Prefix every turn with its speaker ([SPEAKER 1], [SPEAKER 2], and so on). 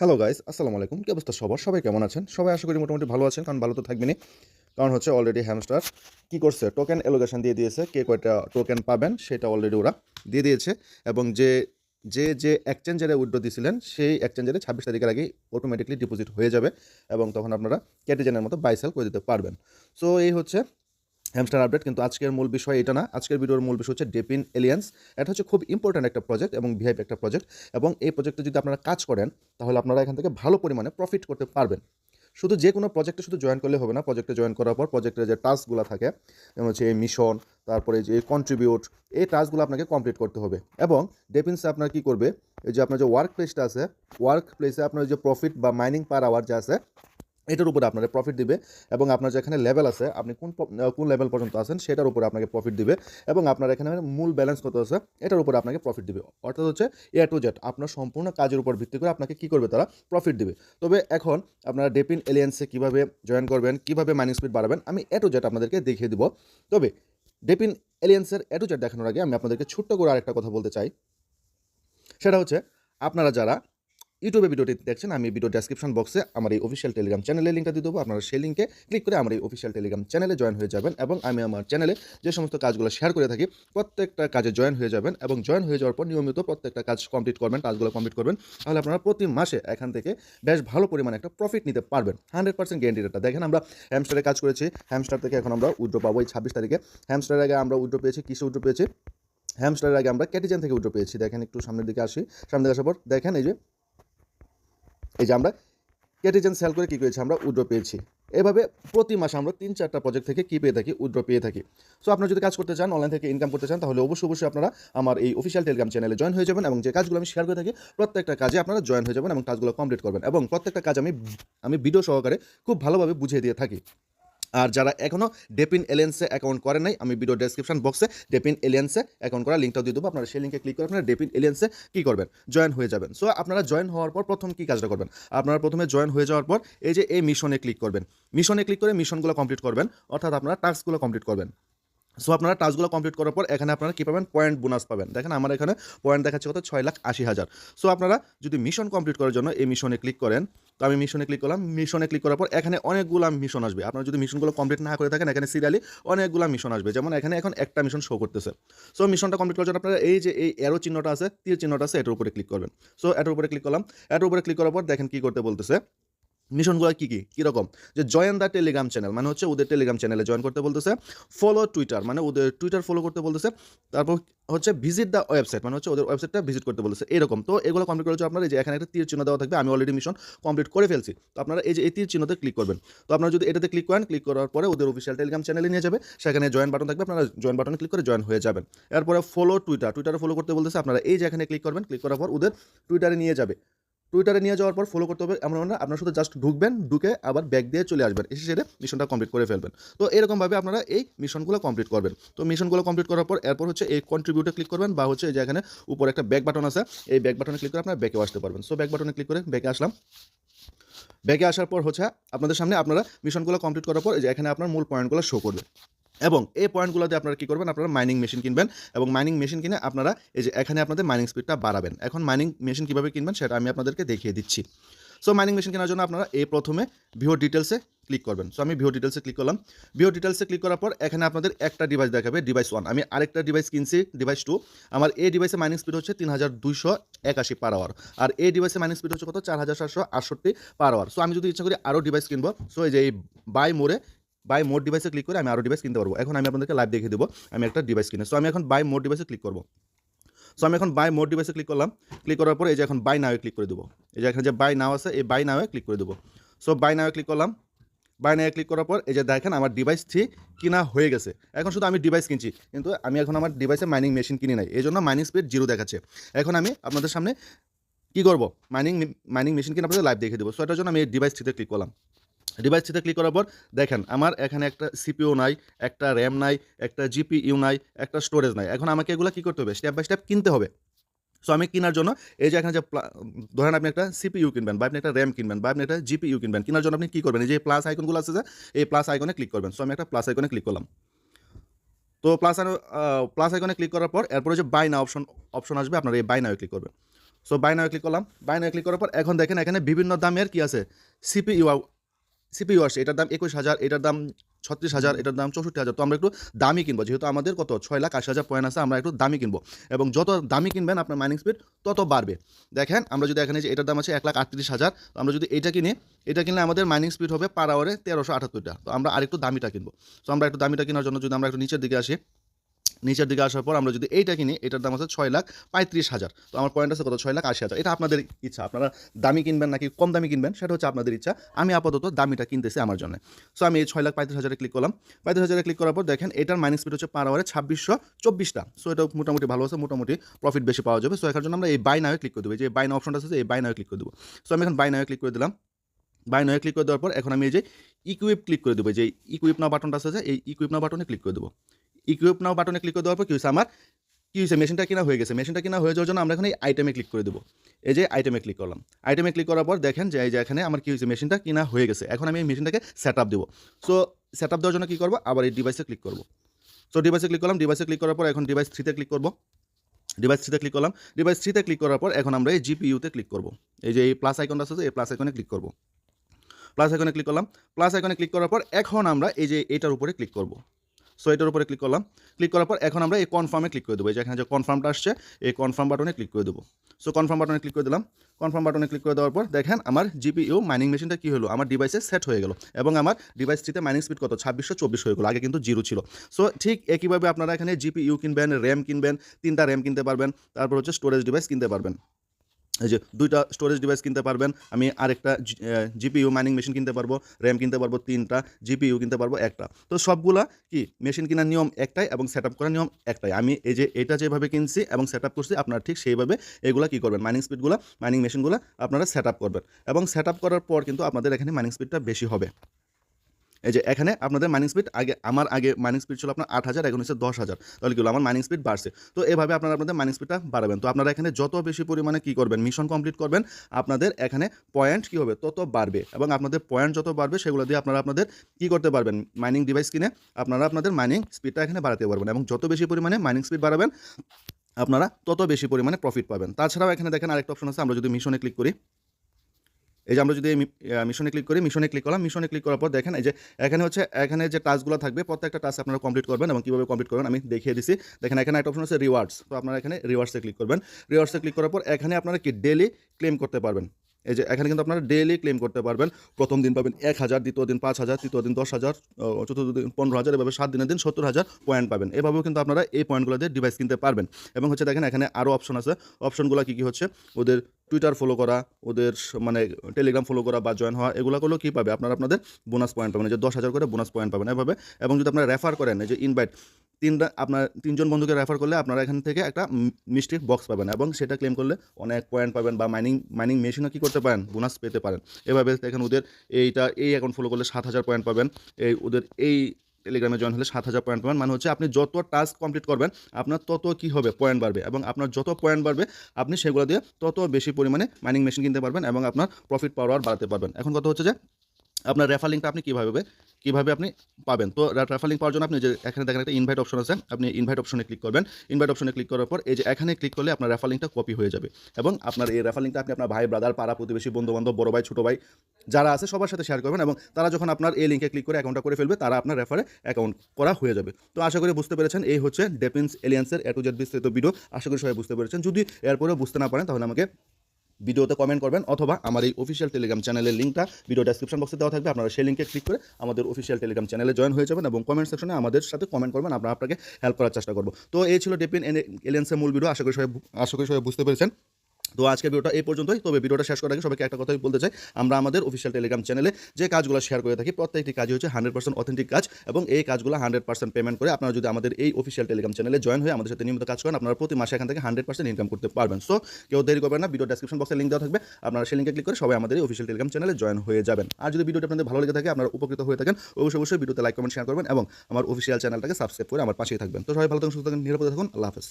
[SPEAKER 1] Hello guys আসসালামু আলাইকুম কি অবস্থা সবার? সবাই কেমন আছেন? সবাই আশা করি মোটামুটি ভালো আছেন, কারণ ভালো তো থাকবেনই। কারণ হচ্ছে অলরেডি হ্যামস্টার কি করছে? টোকেন এলোকেশন দিয়ে দিয়েছে। কে কয়টা টোকেন পাবেন সেটা অলরেডি ওরা দিয়ে দিয়েছে। এবং যে যে যে এক্সচেঞ্জারে উইড্রো দিয়েছিলেন সেই এক্সচেঞ্জারে ছাব্বিশ তারিখের আগেই অটোমেটিকলি ডিপোজিট হয়ে যাবে এবং তখন আপনারা ক্যাটিজেনের মতো বাই সেল করে দিতে পারবেন। সো এই হচ্ছে হ্যামস্টার আপডেট কিন্তু আজকের মূল বিষয় এটা না। আজকের ভিডিওর মূল বিষয় হচ্ছে ডেপিন এলিয়েন্স এটা হচ্ছে খুব ইম্পর্ট্যান্ট একটা প্রজেক্ট এবং ভিআইপি একটা প্রজেক্ট এবং এই প্রজেক্টে যদি আপনারা কাজ করেন, তাহলে আপনারা এখান থেকে ভালো পরিমাণে প্রফিট করতে পারবেন। শুধু যে কোনো প্রজেক্টে শুধু জয়েন করলে হবে না। প্রজেক্টে জয়েন করার পর প্রজেক্টের যে টাস্কগুলো থাকে, যেমন হচ্ছে এই মিশন তারপরে যে কন্ট্রিবিউট এই টাস্কগুলো আপনাকে কমপ্লিট করতে হবে। এবং ডেপিনসে আপনার কি করবে? এই যে আপনার যে ওয়ার্ক প্লেসটা আছে ওয়ার্ক প্লেসে আপনার যে প্রফিট বা মাইনিং পার আওয়ার যে আছে এটার উপরে আপনার প্রফিট দিবে এবং আপনার যেখানে লেভেল আছে, আপনি কোন কোন লেভেল পর্যন্ত আছেন সেটার উপরে আপনাকে প্রফিট দিবে এবং আপনার এখানে মূল ব্যালেন্স কত আছে, এটার উপরে আপনাকে প্রফিট দিবে। অর্থাৎ হচ্ছে এ টু জেড আপনার সম্পূর্ণ কাজের উপর ভিত্তি করে আপনাকে কী করবে তারা প্রফিট দিবে। তবে এখন আপনারা ডেপিন এলিয়েন্সে কীভাবে জয়েন করবেন, কীভাবে মাইনিং স্পিড বাড়াবেন, আমি এ টু জেড আপনাদেরকে দেখিয়ে দিব। তবে ডেপিন এলিয়েন্সের এ টু জেড দেখানোর আগে আমি আপনাদেরকে ছোট্ট করে আরেকটা কথা বলতে চাই। সেটা হচ্ছে আপনারা যারা ইউটিউবে ভিডিওটি দেখছেন, আমি ভিডিও ডেসক্রিপশন বক্সে আমার এই অফিসিয়াল টেলিগ্রাম চ্যানেলের লিঙ্কটা দিয়ে দেবো। আপনারা সেই লিঙ্কে ক্লিক করে আমার এই অফিসিয়াল টেলিগ্রাম চ্যানেলে জয়েন হয়ে যাবেন এবং আমি আমার চ্যানেলে যে সমস্ত কাজগুলো শেয়ার করে থাকি, প্রত্যেকটা কাজে জয়েন হয়ে যাবেন এবং জয়েন হয়ে যাওয়ার পর নিয়মিত প্রত্যেকটা কাজ কমপ্লিট করবেন, কাজগুলো কমপ্লিট করবেন। তাহলে আপনারা প্রতি মাসে এখান থেকে বেশ ভালো পরিমাণে একটা প্রফিট নিতে পারবেন। হান্ড্রেড পার্সেন্ট গ্যারেন্টি এটা দেখেন আমরা হ্যামস্টারে কাজ করেছি হ্যামস্টার থেকে এখন আমরা উইড্রো পাবো এই ছাব্বিশ তারিখে। হ্যামস্টারের আগে আমরা উইড্রো পেয়েছি, কিসে উইড্রো পেয়েছি? হ্যামস্টারের আগে আমরা ক্যাটিজেন থেকে উইড্রো পেয়েছি। দেখেন একটু সামনের দিকে আসি সামনে দিকে আসার পর দেখেন এই যে এই যে আমরা ক্যাটিজেন সেল করে কী করেছি? আমরা উইড্রো পেয়েছি। এভাবে প্রতি মাসে আমরা তিন চারটা প্রজেক্ট থেকে কী পেয়ে থাকি? উইড্রো পেয়ে থাকি। সো আপনারা যদি কাজ করতে চান অনলাইন থেকে ইনকাম করতে চান, তাহলে অবশ্যই অবশ্যই আপনারা আমার এই অফিসিয়াল টেলিগ্রাম চ্যানেলে জয়েন হয়ে যাবেন এবং যে কাজগুলো আমি শেয়ার করে থাকি, প্রত্যেকটা কাজে আপনারা জয়েন হয়ে যাবেন এবং কাজগুলো কমপ্লিট করবেন এবং প্রত্যেকটা কাজ আমি আমি ভিডিও সহকারে খুব ভালোভাবে বুঝিয়ে দিয়ে থাকি। আর যারা এখনও ডেপিন এলিয়েন্সে অ্যাকাউন্ট করে নাই, আমি ভিডিও ডেসক্রিপশন বক্সে ডেপিন এলিয়েন্সে অ্যাকাউন্ট করার লিঙ্কটা দিয়ে দেবো। আপনারা সেই লিঙ্কে ক্লিক করে আপনারা ডেপিন এলিয়েন্সে কী করবেন? জয়েন হয়ে যাবেন। সো আপনারা জয়েন হওয়ার পর প্রথম কী কাজটা করবেন? আপনারা প্রথমে জয়েন হয়ে যাওয়ার পর এই যে এই মিশনে ক্লিক করবেন। মিশনে ক্লিক করে মিশনগুলো কমপ্লিট করবেন। অর্থাৎ আপনারা টাস্কগুলো কমপ্লিট করবেন। সো আপনারা টাস্কগুলো কমপ্লিট করার পর এখানে আপনারা কী পাবেন? পয়েন্ট বোনাস পাবেন। দেখেন আমার এখানে পয়েন্ট দেখাচ্ছে কত? ছয় লাখ আশি হাজার। সো আপনারা যদি মিশন কমপ্লিট করার জন্য এই মিশনে ক্লিক করেন, তো আমি মিশনে ক্লিক করলাম। মিশনে ক্লিক করার পর এখানে অনেকগুলো মিশন আসবে। আপনারা যদি মিশনগুলো কমপ্লিট না করে থাকেন, এখানে সিরিয়ালি অনেকগুলো মিশন আসবে। যেমন এখানে এখন একটা মিশন শো করতেছে। সো মিশনটা কমপ্লিট করার জন্য আপনারা এই যে এই এরো চিহ্নটা আছে, তীর চিহ্নটা আছে, এটার উপরে ক্লিক করবেন। সো এটার উপরে ক্লিক করলাম। এটার উপরে ক্লিক করার পর দেখেন কী করতে বলতেছে? মিশনগুলো কী কী? কীরকম? যে জয়েন দ্য টেলিগ্রাম চ্যানেল মানে হচ্ছে ওদের টেলিগ্রাম চ্যানেলে জয়েন করতে বলতেছে ফলো টুইটার মানে ওদের টুইটার ফলো করতে বলতেছে, তারপর হচ্ছে ভিজিট দ্য ওয়েবসাইট মানে হচ্ছে ওদের ওয়েবসাইটটা ভিজিট করতে বলেছে এরকম। তো এগুলো কমপ্লিট করেছে আপনারা, এই যে এখানে একটা তীর চিহ্ন দেওয়া থাকবে, আমি অলরেডি মিশন কমপ্লিট করে ফেলছি। তো আপনারা এই যে এই তীর চিহ্নতে ক্লিক করবেন। তো আপনারা যদি এটাতে ক্লিক করেন ক্লিক করার পরে ওদের অফিসিয়াল টেলিগ্রাম চ্যানেলে নিয়ে যাবে, সেখানে জয়েন বাটন থাকবে, আপনারা জয়েন বাটনে ক্লিক করে জয়েন হয়ে যাবেন। এরপরে ফলো টুইটার টুইটারে ফলো করতে বলতেছে, আপনারা এই যে এখানে ক্লিক করবেন ক্লিক করার পর ওদের টুইটারে নিয়ে যাবে। টুইটারে নিয়ে যাওয়ার পর ফলো করতে হবে এমন না। আপনার শুধু জাস্ট ঢুকবেন, ঢুকে আবার ব্যাক দিয়ে চলে আসবেন। এসে সেটা মিশনটা কমপ্লিট করে ফেলবেন। তো এরকমভাবে আপনারা এই মিশনগুলো কমপ্লিট করবেন। তো মিশনগুলো কমপ্লিট করার পর এরপর হচ্ছে এই কন্ট্রিবিউটে ক্লিক করবেন বা হচ্ছে যে এখানে উপরে একটা ব্যাক বাটন আছে, এই ব্যাক বাটনে ক্লিক করে আপনারা ব্যাকে আসতে পারবেন। সো ব্যাক বাটনে ক্লিক করে ব্যাকে আসলাম। ব্যাকে আসার পর হচ্ছে আপনাদের সামনে আপনারা মিশনগুলো কমপ্লিট করার পর যে এখানে আপনার মূল পয়েন্টগুলো শো করবে। এবং এই পয়েন্টগুলোতে আপনারা কী করবেন? আপনারা মাইনিং মেশিন কিনবেন এবং মাইনিং মেশিন কিনে আপনারা এই যে এখানে আপনাদের মাইনিং স্পিডটা বাড়াবেন। এখন মাইনিং মেশিন কীভাবে কিনবেন সেটা আমি আপনাদেরকে দেখিয়ে দিচ্ছি। সো মাইনিং মেশিন কেনার জন্য আপনারা এই প্রথমে ভিও ডিটেলসে ক্লিক করবেন। সো আমি ভিও ডিটেলসে ক্লিক করলাম। ভিও ডিটেলসে ক্লিক করার পর এখানে আপনাদের একটা ডিভাইস দেখাবে ডিভাইস ওয়ান আমি আরেকটা ডিভাইস কিনছি ডিভাইস টু আমার এই ডিভাইসে মাইনিং স্পিড হচ্ছে তিন হাজার দুইশো একাশি পার আওয়ার আর এই ডিভাইসে মাইনিং স্পিড হচ্ছে কত? চার হাজার সাতশো আটষট্টি পার আওয়ার সো আমি যদি ইচ্ছা করি আরও ডিভাইস কিনবো। সো এই যে এই বাই মোড়ে বাই মোড ডিভাইসে ক্লিক করে আমি আরও ডিভাইস কিনতে পারব। এখন আমি আপনাদেরকে লাইভ দেখিয়ে দেবো, আমি একটা ডিভাইস কিনে সো আমি এখন বাই মোড ডিভাইসে ক্লিক করব। সো আমি এখন বাই মোড ডিভাইসে ক্লিক করলাম। ক্লিক করার পরে এই যে এখন বাই নাওয়ে ক্লিক করে দেবো। এই যে এখানে যে বাই নাও আছে, এই বাই নাওয়ে ক্লিক করে দেবো। সো বাই নাওয়ে ক্লিক করলাম। বাই নাওয়ে ক্লিক করার পর এই যে দেখেন আমার ডিভাইস থ্রি কিনা হয়ে গেছে। এখন শুধু আমি ডিভাইস কিনছি, কিন্তু আমি এখন আমার ডিভাইসে মাইনিং মেশিন কিনি নাই। এই জন্য মাইনিং স্পিড জিরো দেখাচ্ছে। এখন আমি আপনাদের সামনে কী করব? মাইনিং মাইনিং মেশিন কিনে আপনাদের লাইভ দেখে দেবো। সো এটার জন্য আমি এই ডিভাইস থ্রিতে ক্লিক করলাম। ডিভাইস থ্রিতে ক্লিক করার পর দেখেন, আমার এখানে একটা সিপিও নাই, একটা র্যাম নাই, একটা জিপিইউ নাই, একটা স্টোরেজ নাই। এখন আমাকে এগুলো কী করতে হবে? স্টেপ বাই স্টেপ কিনতে হবে। সো আমি কেনার জন্য এই যে এখানে যে ধরেন আপনি একটা সিপিইউ কিনবেন বা আপনি একটা র্যাম কিনবেন বা আপনি একটা জিপিইউ কিনবেন, কেনার জন্য আপনি কী করবেন? এই যে প্লাস আইকনগুলো আছে যে, এই প্লাস আইকনে ক্লিক করবেন। সো আমি একটা প্লাস আইকনে ক্লিক করলাম। তো প্লাস প্লাস আইকনে ক্লিক করার পর এরপরে যে বাই অপশন অপশন আসবে, আপনারা এই বাই নাও ক্লিক করবেন। সো বাইনায় ক্লিক করলাম। বাইনায় ক্লিক করার পর এখন দেখেন এখানে বিভিন্ন দামের কি আছে? সিপিইউ সিপিইউ আসছে এটার দাম একুশ হাজার এটার দাম ছত্রিশ হাজার এটার দাম চৌষট্টি হাজার। তো আমরা একটু দামি কিনবো যেহেতু আমাদের কত? ছয় লাখ আশি হাজার পয়েন্ট আছে আমরা একটু দামি কিনবো। এবং যত দামি কিনবেন আপনার মাইনিং স্পিড তত বাড়বে। দেখেন আমরা যদি এখানে যে এটার দাম আছে এক লাখ আটত্রিশ হাজার তো আমরা যদি এটা কিনে এটা কিনলে আমাদের মাইনিং স্পিড হবে পার আওয়ারে তেরোশো আটাত্তরটা। তো আমরা আরেকটু দামিটা কিনবো। তো আমরা একটু দামিটা কেনার জন্য যদি আমরা একটু নিচের দিকে আসি নিচের দিকে আসার পর আমরা যদি এইটা কিনি, এটার দাম আছে ছয় লাখ পঁয়ত্রিশ হাজার। তো আমার পয়েন্ট আছে কত? ছয় লাখ আশি হাজার। এটা আপনাদের ইচ্ছা। আপনারা দামি কিনবেন নাকি কম দামি কিনবেন, সেটা হচ্ছে আপনাদের ইচ্ছা। আমি আপাতত দামিটা কিনতেছি আমার জন্য। সো আমি এই ছয় লাখ পঁয়ত্রিশ হাজারে ক্লিক করলাম। পঁয়ত্রিশ হাজারে ক্লিক করার পর দেখেন, এটার মাইনাস স্পিড হচ্ছে পার আওয়ারে ছাব্বিশশো চব্বিশটা সো এটা মোটামুটি ভালো আছে, মোটামুটি প্রফিট বেশি পাওয়া যাবে। সো এখানে জন্য আমরা এই বাই নাও ক্লিক করে দেবো। যে বাই নাও অপশনটা আছে, এই বাই নাও ক্লিক করে দেবো। সো আমি এখন বাই নাও ক্লিক করে দিলাম। বাই নয়ে ক্লিক করে দেওয়ার পর এখন আমি এই যে ইকুইপ ক্লিক করে দেবো। যে ইকুইপ নাও বাটনটা আছে, এই ইকুইপ নাও বাটনে ক্লিক করে দেবো। ইকুইপ নাও বাটনে ক্লিক করে দেওয়ার পর কি হয়েছে আমার? কি হয়েছে? মেশিনটা কিনা হয়ে গেছে। মেশিনটা কিনা হয়ে যাওয়ার জন্য আমরা এখন এই আইটেমে ক্লিক করে দেবো। এই যে আইটেমে ক্লিক করলাম। আইটেমে ক্লিক করার পর দেখেন যে এই যে এখানে আমার কি হয়েছে? মেশিনটা কিনা হয়ে গেছে। এখন আমি এই মেশিনটাকে সেট আপ দেবো। সো সেট আপ দেওয়ার জন্য কী করব? আবার এই ডিভাইসে ক্লিক করব। সো ডিভাইসে ক্লিক করলাম। ডিভাইসে ক্লিক করার পর এখন ডিভাইস থ্রিতে ক্লিক করব। ডিভাইস থ্রিতে ক্লিক করলাম। ডিভাইস থ্রিতে ক্লিক করার পর এখন আমরা এই জিপিইউতে ক্লিক করব। এই যে এই প্লাস আইকনটা আছে, এই প্লাস আইকনে ক্লিক করব। প্লাস আইকনে ক্লিক করলাম। প্লাস আইকনে ক্লিক করার পর এখন আমরা এই যে এটার উপরে ক্লিক করব। সো এটার উপরে ক্লিক করলাম। ক্লিক করার পর এখন আমরা এই কনফার্মে ক্লিক করে দেবো। এই যে এখানে যে কনফার্মটা আসছে, এই কনফার্ম বাটনে ক্লিক করে দেবো। সো কনফার্ম বাটনে ক্লিক করে দিলাম। কনফার্ম বাটনে ক্লিক করে দেওয়ার পর দেখেন আমার জিপিইউ মাইনিং মেশিনটা কী হলো? আমার ডিভাইসে সেট হয়ে গেল এবং আমার ডিভাইস থ্রিতে মাইনিং স্পিড কত? ছাব্বিশশো চব্বিশ হয়ে গেলো। আগে কিন্তু জিরো ছিল। সো ঠিক একইভাবে আপনারা এখানে জিপিইউ কিনবেন র্যাম কিনবেন, তিনটা র্যাম কিনতে পারবেন, তারপর হচ্ছে স্টোরেজ ডিভাইস কিনতে পারবেন। এই যে দুইটা স্টোরেজ ডিভাইস কিনতে পারবেন। আমি আরেকটা জিপিইউ মাইনিং মেশিন কিনতে পারব র্যাম কিনতে পারব তিনটা জিপিইউ কিনতে পারব একটা। তো সবগুলা কি? মেশিন কেনার নিয়ম একটাই এবং সেট আপ করার নিয়ম একটাই। আমি এই যে এটা যেভাবে কিনছি এবং সেট আপ করছি, আপনারা ঠিক সেইভাবে এগুলো কী করবেন? মাইনিং স্পিডগুলো মাইনিং মেশিনগুলো আপনারা সেট আপ করবেন। এবং সেট আপ করার পর কিন্তু আপনাদের এখানে মাইনিং স্পিডটা বেশি হবে। এই যে এখানে আপনাদের মাইনিং স্পিড আগে, আমার আগে মাইনিং স্পিড ছিল আপনার আট হাজার, এখন হচ্ছে দশ হাজার। তাহলে কি হলো? আমার মাইনিং স্পিড বাড়ছে। তো এভাবে আপনারা আপনাদের মাইনিং স্পিডটা বাড়াবেন। তো আপনারা এখানে যত বেশি পরিমাণে কী করবেন মিশন কমপ্লিট করবেন, আপনাদের এখানে পয়েন্ট কী হবে? তত বাড়বে। এবং আপনাদের পয়েন্ট যত বাড়বে, সেগুলো দিয়ে আপনারা আপনাদের কী করতে পারবেন? মাইনিং ডিভাইস কিনে আপনারা আপনাদের মাইনিং স্পিডটা এখানে বাড়াতে পারবেন। এবং যত বেশি পরিমাণে মাইনিং স্পিড বাড়াবেন, আপনারা তত বেশি পরিমাণে প্রফিট পাবেন। তাছাড়াও এখানে দেখেন আরেকটা অপশন আছে। আমরা যদি মিশনে ক্লিক করি এই যে আমরা যদি মিশনে ক্লিক করি, মিশনে ক্লিক করলাম, মিশনে ক্লিক করার পর দেখেন এই যে এখানে হচ্ছে, এখানে যে টাস্কগুলো থাকবে, প্রত্যেকটা টাস্ক আপনারা কমপ্লিট করবেন এবং কীভাবে কমপ্লিট করবেন আমি দেখিয়ে দিচ্ছি দেখেন এখানে একটা অপশন আছে রিওয়ার্ডস, তো আপনারা এখানে রিওয়ার্ডসে ক্লিক করবেন। রিওয়ার্ডসে ক্লিক করার পর এখানে আপনারা কি ডেলি ক্লেম করতে পারবেন। এই যে এখানে কিন্তু আপনারা ডেলি ক্লেম করতে পারবেন। প্রথম দিন পাবেন এক হাজার, দ্বিতীয় দিন পাঁচ হাজার, তৃতীয় দিন দশ হাজার চতুর্থ দিন পনেরো হাজার, এভাবে সাত দিনের দিন সত্তর হাজার পয়েন্ট পাবেন। এভাবেও কিন্তু আপনারা এই পয়েন্টগুলো দিয়ে ডিভাইস কিনতে পারবেন। এবং হচ্ছে দেখেন এখানে আরও অপশন আছে। অপশনগুলো কী কী হচ্ছে? ওদের টুইটার ফলো করা, ওদের মানে টেলিগ্রাম ফলো করা বা জয়েন হওয়া, এগুলো করলেও কী পাবে? আপনারা আপনাদের বোনাস পয়েন্ট পাবেন যে দশ হাজার করে বোনাস পয়েন্ট পাবেন এভাবে। এবং যদি আপনারা রেফার করেন যে ইনভাইট তিনটা আপনার তিনজন বন্ধুকে রেফার করলে আপনারা এখান থেকে একটা মিষ্টির বক্স পাবেন এবং সেটা ক্লেম করলে অনেক পয়েন্ট পাবেন বা মাইনিং মাইনিং মেশিনও কী করতে পারেন বোনাস পেতে পারেন। এভাবে দেখেন ওদের এইটা, এই অ্যাকাউন্ট ফলো করলে সাত হাজার পয়েন্ট পাবেন। এই ওদের এই টেলিগ্রামে জয়েন হলে সাত হাজার পয়েন্ট পাবেন। মানে হচ্ছে আপনি যত টাস্ক কমপ্লিট করবেন, আপনার তত কী হবে? পয়েন্ট বাড়বে এবং আপনার যত পয়েন্ট বাড়বে, আপনি সেগুলো দিয়ে তত বেশি পরিমাণে মাইনিং মেশিন কিনতে পারবেন এবং আপনার প্রফিট পাওয়ার বাড়াতে পারবেন। এখন কথা হচ্ছে যে, আপনার রেফার লিঙ্কটা আপনি কীভাবে কীভাবে আপনি পাবেন? তো রেফার পাওয়ার জন্য আপনি যে এখানে দেখেন একটা ইনভাইট অপশন আছে, আপনি ইনভাইট অপশনে ক্লিক করবেন। ইনভাইট অপশনে ক্লিক করার পর এই যে এখানে ক্লিক করলে আপনার রেফার লিঙ্কটা কপি হয়ে যাবে এবং আপনার এই রেফার লিঙ্কটা আপনি আপনার ভাই ব্রাদার পাড়া প্রতিবেশী বন্ধু বান্ধব বড় ভাই, ছোটো ভাই যারা আছে সবার সাথে শেয়ার করবেন এবং তারা যখন আপনার এই লিঙ্কে ক্লিক করে অ্যাকাউন্টটা করে ফেলবে, তারা আপনার রেফারে অ্যাকাউন্ট করা হয়ে যাবে। তো আশা করি বুঝতে পেরেছেন, এই হচ্ছে ডেফেন্স এলিয়েন্সের এ টু জেড বিস্তারিত ভিডিও আশা করি সবাই বুঝতে পেরেছেন। যদি এরপরেও বুঝতে না পারেন, তাহলে আমাকে ভিডিওতে কমেন্ট করবেন অথবা আমার এই অফিসিয়াল টেলিগ্রাম চ্যানেলের লিঙ্কটা ভিডিও ডেসক্রিপশন বক্সে দেওয়া থাকবে। আপনারা সেই লিঙ্কে ক্লিক করে আমাদের অফিসিয়াল টেলিগ্রাম চ্যানেলে জয়েন হয়ে যাবেন এবং কমেন্ট সেকশনে আমাদের সাথে কমেন্ট করবেন। আমরা আপনাকে হেল্প করার চেষ্টা করব। তো এই ছিল ডেপিন এলিয়েন্সের মূল ভিডিও আশা করি সবাই আশা করি সবাই বুঝতে পেরেছেন। তো আজকে ভিডিওটা এই পর্যন্তই। তবে ভিডিওটা শেষ করার আগে সবাইকে একটা কথাই বলতে চাই। আমরা আমাদের অফিসিয়াল টেলিগ্রাম চ্যানেলে যে কাজগুলো শেয়ার করে থাকি, প্রত্যেকটি কাজই হচ্ছে হান্ড্রেড পার্সেন্ট অথেন্টিক কাজ এবং এই কাজগুলো হান্ড্রেড পার্সেন্ট পেমেন্ট করে আপনারা যদি আমাদের এই অফিসিয়াল টেলিগ্রাম চ্যানেলে জয়েন হয়ে আমাদের সাথে নিয়মিত কাজ করেন, আপনারা প্রতি মাসে এখান থেকে হান্ড্রেড পার্সেন্ট ইনকাম করতে পারবেন। সো কেউ দেরি করবেন না ভিডিও ডেসক্রিপশন বক্সে লিঙ্ক দেওয়া থাকবে। আপনারা সেই লিঙ্কে ক্লিক করে সবাই আমাদের এই অফিসিয়াল টেলিগ্রাম চ্যানেলে জয়েন হয়ে যাবেন। আর যদি ভিডিওটা আপনাদের ভালো লেগে থাকে, আপনারা উপকৃত হয়ে থাকেন, অবশ্যই অবশ্যই ভিডিওতে লাইক কমেন্ট শেয়ার করবেন এবং আমার অফিসিয়াল চ্যানেলটাকে সাবস্ক্রাইব করে আমার পাশেই থাকবেন। তো সবাই ভালো থাকুন, সুস্থ থাকুন, নিরাপদে থাকুন। আল্লাহ হাফেজ।